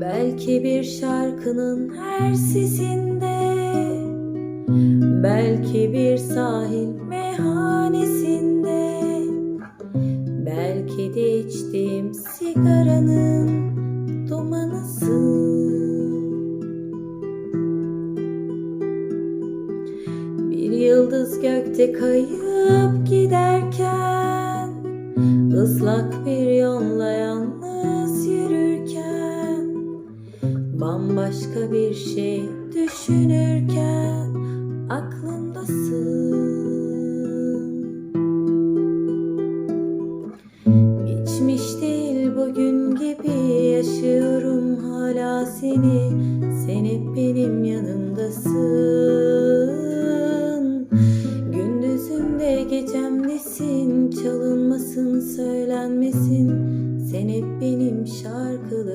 Belki bir şarkının her sesinde Belki bir sahil meyhanesinde Belki de içtiğim sigaranın dumanısın Bir yıldız gökte kayıp giderken ıslak bir yolla yalnız Bambaşka bir şey düşünürken aklımdasın Geçmiş değil bugün gibi yaşıyorum hala seni. Sen hep benim yanımdasın. Gündüzümde gecemdesin Çalınmasın söylenmesin. Sen hep benim şarkılarım